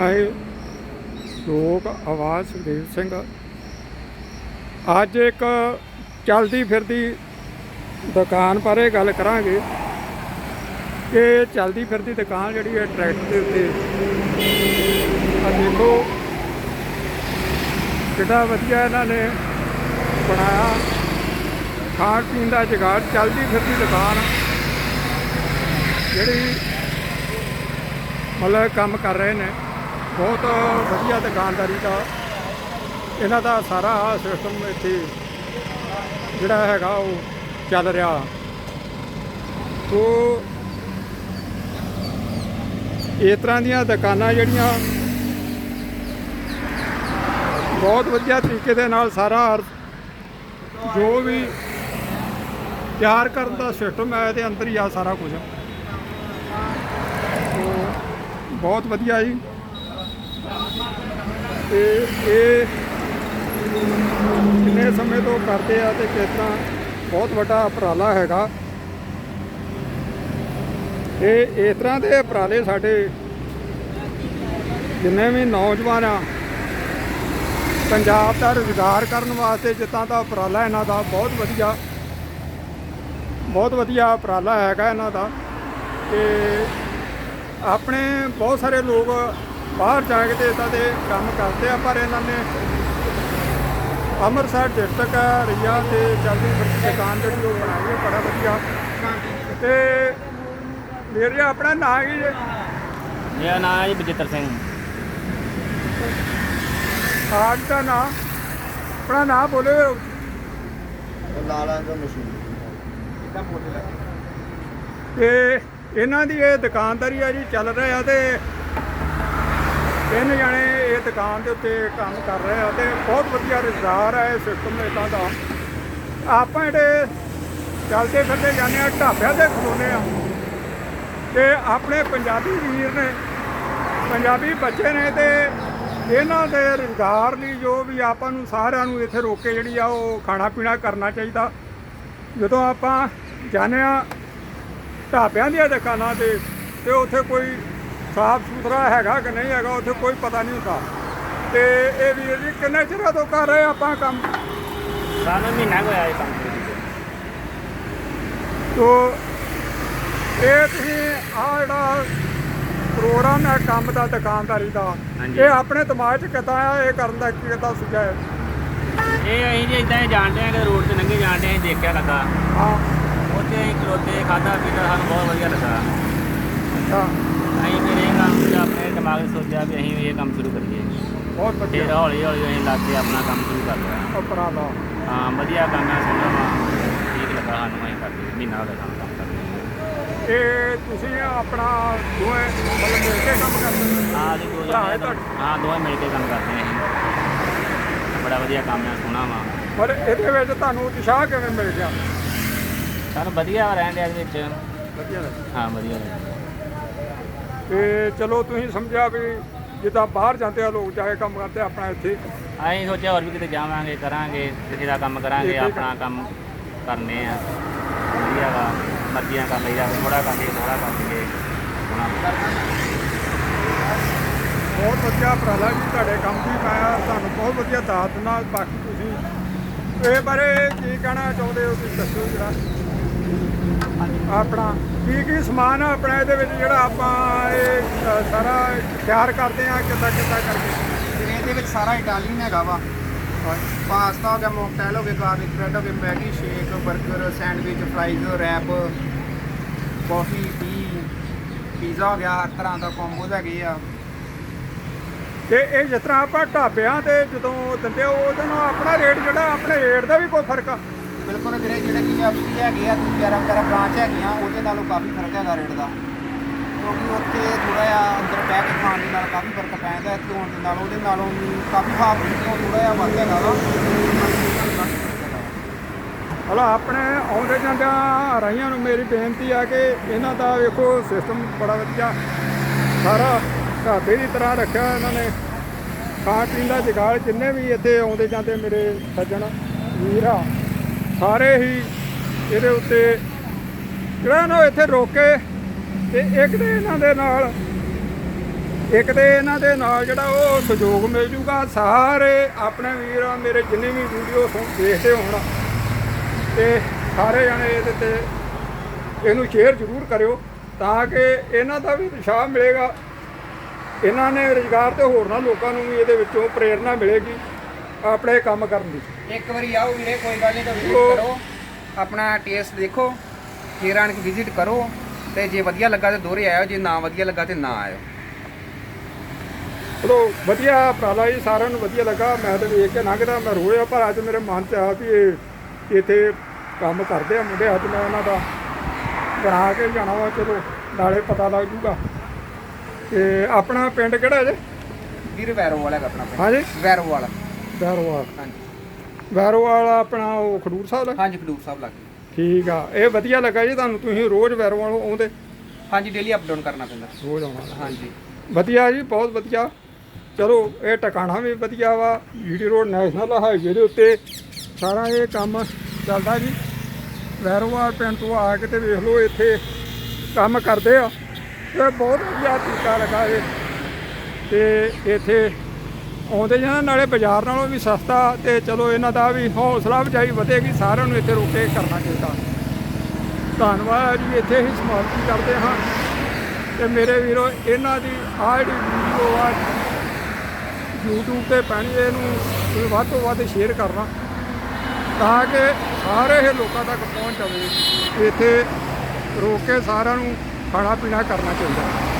ਆਏ ਲੋਕ ਆਵਾਜ਼ ਸੁਖਦੇਵ ਸਿੰਘ। ਅੱਜ ਇੱਕ ਚਲਦੀ ਫਿਰਦੀ ਦੁਕਾਨ ਬਾਰੇ ਗੱਲ ਕਰਾਂਗੇ। ਕਿ ਚਲਦੀ ਫਿਰਦੀ ਦੁਕਾਨ ਜਿਹੜੀ ਹੈ ਟਰੈਕਟਰ ਦੇ ਉੱਤੇ। ਆ ਦੇਖੋ ਕਿੰਨਾ ਵਧੀਆ ਇਹਨਾਂ ਨੇ ਬਣਾਇਆ। ਖਾਣ ਪੀਣ ਦਾ ਜੁਗਾੜ, ਚਲਦੀ ਫਿਰਦੀ ਦੁਕਾਨ। ਜਿਹੜੀ ਮਤਲਬ ਕੰਮ ਕਰ ਰਹੇ ਨੇ। ਬਹੁਤ ਵਧੀਆ ਦੁਕਾਨਦਾਰੀ ਦਾ। ਇਹਨਾਂ ਦਾ ਸਾਰਾ ਸਿਸਟਮ ਇੱਥੇ ਜਿਹੜਾ ਹੈਗਾ ਉਹ ਚੱਲ ਰਿਹਾ। ਸੋ ਇਸ ਤਰ੍ਹਾਂ ਦੀਆਂ ਦੁਕਾਨਾਂ ਜਿਹੜੀਆਂ ਬਹੁਤ ਵਧੀਆ ਤਰੀਕੇ ਦੇ ਨਾਲ ਸਾਰਾ ਜੋ ਵੀ ਤਿਆਰ ਕਰਨ ਦਾ ਸਿਸਟਮ ਹੈ, ਇਹਦੇ ਅੰਦਰ ਹੀ ਆ ਸਾਰਾ ਕੁਝ। ਸੋ ਬਹੁਤ ਵਧੀਆ ਜੀ। ਤੇ ਇਹ ਕਿੰਨੇ ਸਮੇਂ ਤੋਂ ਕਰਦੇ ਆ ਤੇ ਕਿਸ ਤਰ੍ਹਾਂ ਬਹੁਤ ਵੱਡਾ ਉਪਰਾਲਾ ਹੈਗਾ। ਇਹ ਇਸ ਤਰ੍ਹਾਂ ਦੇ ਉਪਰਾਲੇ ਸਾਡੇ ਜਿੰਨੇ ਵੀ ਨੌਜਵਾਨ ਆ, ਪੰਜਾਬ ਦਾ ਰੁਜ਼ਗਾਰ ਕਰਨ ਵਾਸਤੇ ਜਿੱਦਾਂ ਦਾ ਉਪਰਾਲਾ ਇਹਨਾਂ ਦਾ ਬਹੁਤ ਵਧੀਆ ਬਹੁਤ ਵਧੀਆ ਉਪਰਾਲਾ ਹੈਗਾ ਇਹਨਾਂ ਦਾ। ਤੇ ਆਪਣੇ ਬਹੁਤ ਸਾਰੇ ਲੋਕ ਬਾਹਰ ਜਾ ਕੇ ਤੇ ਇਦਾਂ ਦੇ ਕੰਮ ਕਰਦੇ ਆ ਪਰ ਇਹਨਾਂ ਨੇ ਅੰਮ੍ਰਿਤਸਰ ਡਿਸਟ੍ਰਿਕਟ ਰਿਆ ਤੇ ਜਲਦੀ ਫਿਰਦੀ ਦੁਕਾਨ ਜਿਹੜੀ ਉਹ ਬਣਾਈ ਹੈ ਬੜਾ ਵਧੀਆ। ਤੇ ਮੇਰੇ ਆਪਣਾ ਨਾਂ ਕੀ ਹੈ ਮੇਰਾ ਨਾਮ ਹੈ ਜੀ ਬਜਿੱਤਰ ਸਿੰਘ। ਆਜ ਦਾ ਨਾਂ? ਆਪਣਾ ਨਾਂ ਬੋਲੇ। ਲਾਲਾਂ ਦਾ ਮਸ਼ੀਨ ਤੇ ਇਹਨਾਂ ਦੀ ਇਹ ਦੁਕਾਨਦਾਰੀ ਆ ਜੀ ਚੱਲ ਰਿਹਾ ਤੇ ਤਿੰਨ ਜਣੇ ਇਹ ਦੁਕਾਨ ਦੇ ਉੱਤੇ ਕੰਮ ਕਰ ਰਹੇ ਆ ਤੇ ਬਹੁਤ ਵਧੀਆ ਰੁਜ਼ਗਾਰ ਹੈ ਸਿਸਟਮ ਇਦਾਂ ਦਾ ਆਪਾਂ ਜਿਹੜੇ ਚੱਲਦੇ ਫਿਰਦੇ ਜਾਂਦੇ ਆ, ਢਾਬਿਆਂ ਦੇ ਖਲੋਨੇ ਆ। ਤੇ ਆਪਣੇ ਪੰਜਾਬੀ ਵੀਰ ਨੇ, ਪੰਜਾਬੀ ਬੱਚੇ ਨੇ ਤੇ ਇਹਨਾਂ ਦੇ ਰੁਜ਼ਗਾਰ ਲਈ ਜੋ ਵੀ ਆਪਾਂ ਨੂੰ ਸਾਰਿਆਂ ਨੂੰ ਇੱਥੇ ਰੋਕ ਕੇ ਜਿਹੜੀ ਆ ਉਹ ਖਾਣਾ ਪੀਣਾ ਕਰਨਾ ਚਾਹੀਦਾ। ਜਦੋਂ ਆਪਾਂ ਜਾਂਦੇ ਆ ਢਾਬਿਆਂ ਦੀਆਂ ਦੁਕਾਨਾਂ ਤੇ ਤੇ ਉੱਥੇ ਕੋਈ ਸਾਫ਼ ਸੁਥਰਾ ਹੈਗਾ ਕਿ ਨਹੀਂ ਹੈਗਾ ਉੱਥੇ ਕੋਈ ਪਤਾ ਨਹੀਂ ਹੁੰਦਾ। ਤੇ ਇਹ ਵੀਰ ਜੀ ਕਿੰਨੇ ਚਿਰਾਂ ਤੋਂ ਕਰ ਰਹੇ ਆਪਾਂ ਕੰਮ? ਸਾਨੂੰ ਮਹੀਨਾ ਕੁ ਹੋਇਆ ਇਹ ਕੰਮ ਕਰਦੇ। ਤੋ ਇਹ ਤੁਸੀਂ ਆ ਜਿਹੜਾ ਪ੍ਰੋਗਰਾਮ ਹੈ ਕੰਮ ਦਾ ਦੁਕਾਨਦਾਰੀ ਦਾ ਹਾਂਜੀ। ਇਹ ਆਪਣੇ ਦਿਮਾਗ 'ਚ ਕਿੱਦਾਂ ਆ? ਇਹ ਕਰਨ ਦਾ ਕਿੱਦਾਂ ਸੁਝਿਆ ਹੈ? ਇਹ ਅਸੀਂ ਜੀ ਇਦਾਂ ਹੀ ਜਾਣਦੇ ਆ ਕਿ ਰੋਡ ਤੇ ਲੰਘੇ ਜਾਣਦੇ ਅਸੀਂ ਦੇਖਿਆ ਲੱਗਾ। ਹਾਂ। ਉੱਥੇ ਅਸੀਂ ਖਲੋਤੇ ਖਾਦਾ ਪੀਤਾ ਸਾਨੂੰ ਬਹੁਤ ਵਧੀਆ ਲੱਗਾ। ਅੱਛਾ। ਫਿਰ ਇਹ ਕੰਮ ਚ ਆਪਣੇ ਦਿਮਾਗ 'ਚ ਸੋਚਿਆ ਵੀ ਅਸੀਂ ਵੀ ਇਹ ਕੰਮ ਸ਼ੁਰੂ ਕਰੀਏ। ਬਹੁਤ ਫਿਰ ਵਧੀਆ। ਹੌਲੀ ਹੌਲੀ ਅਸੀਂ ਲੱਗ ਕੇ ਆਪਣਾ ਕੰਮ ਸ਼ੁਰੂ ਕਰ ਲਿਆ। ਉਪਰਾਲਾ ਹਾਂ ਵਧੀਆ ਕੰਮ ਹੈ ਸੋਹਣਾ ਵਾ ਠੀਕ ਲੱਗਾ ਸਾਨੂੰ ਅਸੀਂ ਕਰਦੇ ਮਹੀਨਾ ਹੋ ਗਿਆ ਸਾਨੂੰ ਕੰਮ ਕਰਦੇ ਇਹ ਤੁਸੀਂ ਆਪਣਾ ਦੋਵੇਂ ਮਤਲਬ ਮਿਲ ਕੇ ਕੰਮ ਕਰਦੇ ਹੋ? ਹਾਂ ਜੀ ਦੋ ਭਰਾ ਹੈ ਜਣੇ ਤੁਹਾਡੇ? ਹਾਂ ਦੋਵੇਂ ਮਿਲ ਕੇ ਕੰਮ ਕਰਦੇ ਹਾਂ ਅਸੀਂ। ਬੜਾ ਵਧੀਆ ਕੰਮ ਹੈ ਸੋਹਣਾ ਵਾ। ਪਰ ਇਹਦੇ ਵਿੱਚ ਤੁਹਾਨੂੰ ਉਤਸ਼ਾਹ ਕਿਵੇਂ ਮਿਲ ਗਿਆ? ਸਾਨੂੰ ਵਧੀਆ ਰਹਿਣ ਦੇ ਵਿੱਚ। ਵਧੀਆ ਲੱਗਾ ਹਾਂ ਵਧੀਆ ਲੱਗਾ ਤੇ ਚਲੋ ਤੁਸੀਂ ਸਮਝਿਆ ਵੀ ਜਿੱਦਾਂ ਬਾਹਰ ਜਾਂਦੇ ਆ ਲੋਕ ਜਾ ਕੇ ਕੰਮ ਕਰਦੇ ਆ, ਆਪਣਾ ਇੱਥੇ ਅਸੀਂ ਸੋਚਿਆ ਹੋਰ ਵੀ ਕਿਤੇ ਜਾਵਾਂਗੇ ਕਰਾਂਗੇ ਕਿਸੇ ਦਾ ਕੰਮ ਕਰਾਂਗੇ ਹੈ। ਆਪਣਾ ਕੰਮ ਕਰਨੇ ਆ ਵਧੀਆ ਵਾ ਮਰਜ਼ੀਆਂ ਕਰ ਲਈਦਾ ਥੋੜਾ ਕਰ ਲਈਏ ਥੋੜਾ ਕਰ ਲਈਏ ਆਪਣਾ ਬਹੁਤ ਵਧੀਆ ਉਪਰਾਲਾ ਜੀ ਤੁਹਾਡੇ ਕੰਮ ਦੀ ਮੈਂ ਤੁਹਾਨੂੰ ਬਹੁਤ ਵਧੀਆ ਦਾਤ ਦਿੰਦਾ ਬਾਕੀ ਤੁਸੀਂ ਇਹ ਬਾਰੇ ਕੀ ਕਹਿਣਾ ਚਾਹੁੰਦੇ ਹੋ ਤੁਸੀਂ ਦੱਸੋ ਜਰਾ ਆਪਣਾ ਕੀ ਕੀ ਸਮਾਨ ਆ ਆਪਣਾ ਇਹਦੇ ਵਿੱਚ ਜਿਹੜਾ ਆਪਾਂ ਇਹ ਅ, ਸਾਰਾ ਤਿਆਰ ਕਰਦੇ ਆ ਕਿੱਦਾਂ ਕਿੱਦਾਂ ਕਰਕੇ? ਜਿਵੇਂ ਇਹਦੇ ਵਿੱਚ ਸਾਰਾ ਇਟਾਲੀਅਨ ਹੈਗਾ ਵਾ। ਪਾਸਤਾ ਹੋ ਗਿਆ ਮੋਕਟੇਲ ਹੋ ਗਿਆ ਗਾਰਲਿਕ ਬ੍ਰੈਡ ਹੋ ਗਿਆ Maggi shake 버ਗਰ sandwich fries wrap coffee tea pizza ਹੋ ਗਿਆ ਹਰ ਤਰ੍ਹਾਂ ਦਾ ਕੰਬੋਜ਼ ਹੈਗੇ ਆ। ਤੇ ਇਹ ਜਿਸ ਤਰ੍ਹਾਂ ਆਪਾਂ ਢਾਬਿਆਂ ਤੇ ਜਦੋਂ ਦਿੰਦੇ ਆ, ਉਹਦੇ ਨਾਲ ਆਪਣਾ ਰੇਟ ਜਿਹੜਾ ਆਪਣੇ ਰੇਟ ਦਾ ਵੀ ਕੋਈ ਫ਼ਰਕ ਆ। ਬਿਲਕੁਲ ਵੀਰੇ, ਜਿਹੜੇ ਕਿ ਐਫਸੀ ਹੈਗੇ ਆ ਵਗੈਰਾ ਵਗੈਰਾ ਬ੍ਰਾਂਚ ਹੈਗੀਆਂ, ਉਹਦੇ ਨਾਲੋਂ ਕਾਫੀ ਫ਼ਰਕ ਹੈਗਾ ਰੇਟ ਦਾ। ਕਿਉਂਕਿ ਉੱਥੇ ਥੋੜਾ ਜਿਹਾ ਅੰਦਰ ਬਹਿ ਕੇ ਖਾਣ ਦੇ ਨਾਲ ਕਾਫੀ ਫ਼ਰਕ ਪੈਂਦਾ ਇੱਥੇ ਹੋਣ ਦੇ ਨਾਲ, ਉਹਦੇ ਨਾਲੋਂ ਵੀ ਕਾਫੀ ਹਾਫ ਤੋਂ ਥੋੜਾ ਜਿਹਾ ਵੱਧ ਹੈਗਾ ਵਾ। ਹਲਾ, ਆਪਣੇ ਆਉਂਦੇ ਜਾਂਦਿਆਂ ਰਾਈਆਂ ਨੂੰ ਮੇਰੀ ਬੇਨਤੀ ਆ ਕਿ ਇਹਨਾਂ ਦਾ ਵੇਖੋ ਸਿਸਟਮ ਬੜਾ ਵਧੀਆ। ਸਾਰਾ ਢਾਬੇ ਦੀ ਤਰ੍ਹਾਂ ਰੱਖਿਆ ਇਹਨਾਂ ਨੇ। ਖਾਣ ਪੀਣ ਦਾ ਜੁਗਾੜ ਜਿੰਨੇ ਵੀ ਇੱਥੇ ਆਉਂਦੇ ਜਾਂਦੇ ਮੇਰੇ ਸੱਜਣ ਵੀਰ ਆ ਸਾਰੇ ਹੀ ਇਹਦੇ ਉੱਤੇ ਜਿਹੜਾ ਨਾ ਇੱਥੇ ਰੋਕੇ ਤੇ ਇੱਕ ਦੇ ਇਹਨਾਂ ਦੇ ਨਾਲ, ਇੱਕ ਤੇ ਇਹਨਾਂ ਦੇ ਨਾਲ ਜਿਹੜਾ ਉਹ ਸਹਿਯੋਗ ਮਿਲ ਜੂਗਾ। ਸਾਰੇ ਆਪਣੇ ਵੀਰ, ਮੇਰੇ ਜਿੰਨੇ ਵੀ ਵੀਡੀਓ ਸੁਣ ਦੇਖਦੇ ਹੋਣ ਤੇ ਸਾਰੇ ਜਣੇ ਇਹਦੇ ਤੇ ਇਹਨੂੰ ਸ਼ੇਅਰ ਜ਼ਰੂਰ ਕਰਿਓ ਤਾਂ ਕਿ ਇਹਨਾਂ ਦਾ ਵੀ ਉਤਸ਼ਾਹ ਮਿਲੇਗਾ। ਇਹਨਾਂ ਨੇ ਰੁਜ਼ਗਾਰ ਤੇ ਹੋਰਨਾਂ ਲੋਕਾਂ ਨੂੰ ਵੀ ਇਹਦੇ ਵਿੱਚੋਂ ਪ੍ਰੇਰਣਾ ਮਿਲੇਗੀ। ਆਪਣੇ ਕੰਮ ਕਰਨ ਦੀ। ਇੱਕ ਵਾਰੀ ਆਓ ਵੀਰੇ ਕੋਈ ਗੱਲ ਨਹੀਂ ਤਾਂ ਵਿਜ਼ਿਟ ਕਰੋ। ਆਪਣਾ ਟੇਸਟ ਦੇਖੋ ਫਿਰ ਆਣ ਕੇ ਵਿਜ਼ਿਟ ਕਰੋ ਤੇ ਜੇ ਵਧੀਆ ਲੱਗਾ ਤੇ ਦੋਹਰੇ ਆਇਓ ਜੇ ਨਾ ਵਧੀਆ ਲੱਗਾ ਤੇ ਨਾ ਆਇਓ। ਚਲੋ ਵਧੀਆ ਉਪਰਾਲਾ ਜੀ ਸਾਰਿਆਂ ਨੂੰ ਵਧੀਆ ਲੱਗਾ। ਮੈਂ ਤਾਂ ਵੇਖ ਕੇ ਲੰਘਦਾ ਮੈਂ ਰੋਇਆ ਪਰ ਅੱਜ ਮੇਰੇ ਮਨ 'ਚ ਆ ਵੀ ਇਹ ਇੱਥੇ ਕੰਮ ਕਰਦੇ ਆ ਮੁੰਡੇ ਅੱਜ ਮੈਂ ਉਹਨਾਂ ਦਾ ਬਣਾ ਕੇ ਜਾਣਾ ਵਾ ਚਲੋ ਨਾਲੇ ਪਤਾ ਲੱਗ ਜੂਗਾ। ਤੇ ਆਪਣਾ ਪਿੰਡ ਕਿਹੜਾ ਜੇ? ਵੀਰ ਵੈਰੋ ਵਾਲਾ ਪਿੰਡ। ਹਾਂਜੀ ਵੈਰੋ ਵਾਲਾ। ਵੈਰੋਵਾਲ। ਹਾਂਜੀ। ਵੈਰੋਵਾਲ ਆਪਣਾ ਉਹ ਖਡੂਰ ਸਾਹਿਬ ਦਾ? ਹਾਂਜੀ ਖਡੂਰ ਸਾਹਿਬ ਲੱਗ ਠੀਕ ਆ। ਇਹ ਵਧੀਆ ਲੱਗਾ ਜੀ ਤੁਹਾਨੂੰ ਤੁਸੀਂ ਰੋਜ਼ ਵੈਰੋਵਾਲ ਆਉਂਦੇ? ਹਾਂਜੀ ਡੇਲੀ ਅਪ ਡਾਊਨ ਕਰਨਾ ਪੈਂਦਾ। ਰੋਜ਼ ਆਉਣਾ। ਹਾਂਜੀ। ਵਧੀਆ ਜੀ ਬਹੁਤ ਵਧੀਆ। ਚਲੋ ਇਹ ਟਿਕਾਣਾ ਵੀ ਵਧੀਆ ਵਾ। ਜੀਡੀ ਰੋਡ ਨੈਸ਼ਨਲ ਹਾਈਵੇ ਦੇ ਉੱਤੇ ਸਾਰਾ ਇਹ ਕੰਮ ਚੱਲਦਾ ਜੀ। ਵੈਰੋਵਾਲ ਪਿੰਡ ਤੋਂ ਆ ਕੇ ਤੇ ਵੇਖ ਲਓ ਇੱਥੇ ਕੰਮ ਕਰਦੇ ਆ। ਇਹ ਬਹੁਤ ਵਧੀਆ ਤਰੀਕਾ ਲੱਗਾ ਇਹ। ਤੇ ਇੱਥੇ ਆਉਂਦੇ ਜਾਂ ਨਾਲੇ ਬਾਜ਼ਾਰ ਨਾਲੋਂ ਵੀ ਸਸਤਾ ਤੇ ਚਲੋ ਇਹਨਾਂ ਦਾ ਵੀ ਹੌਸਲਾ ਅਫਜ਼ਾਈ ਵਧੇਗੀ, ਸਾਰਿਆਂ ਨੂੰ ਇੱਥੇ ਰੁਕ ਕੇ ਕਰਨਾ ਚਾਹੀਦਾ। ਧੰਨਵਾਦ ਜੀ, ਇੱਥੇ ਹੀ ਸਮਾਪਤੀ ਕਰਦੇ ਹਾਂ। ਤੇ ਮੇਰੇ ਵੀਰੋ, ਇਹਨਾਂ ਦੀ ਆਹ ਜਿਹੜੀ ਵੀਡੀਓ ਆ, YouTube ਤੇ ਪੈਣੀ ਇਹਨੂੰ ਵੱਧ ਤੋਂ ਵੱਧ ਸ਼ੇਅਰ ਕਰਨਾ, ਤਾਂ ਕਿ ਸਾਰੇ ਇਹ ਲੋਕਾਂ ਤੱਕ ਪਹੁੰਚ ਜਾਵੇ, ਇੱਥੇ ਰੋਕ ਕੇ ਸਾਰਿਆਂ ਨੂੰ ਖਾਣਾ ਪੀਣਾ ਕਰਨਾ ਚਾਹੀਦਾ।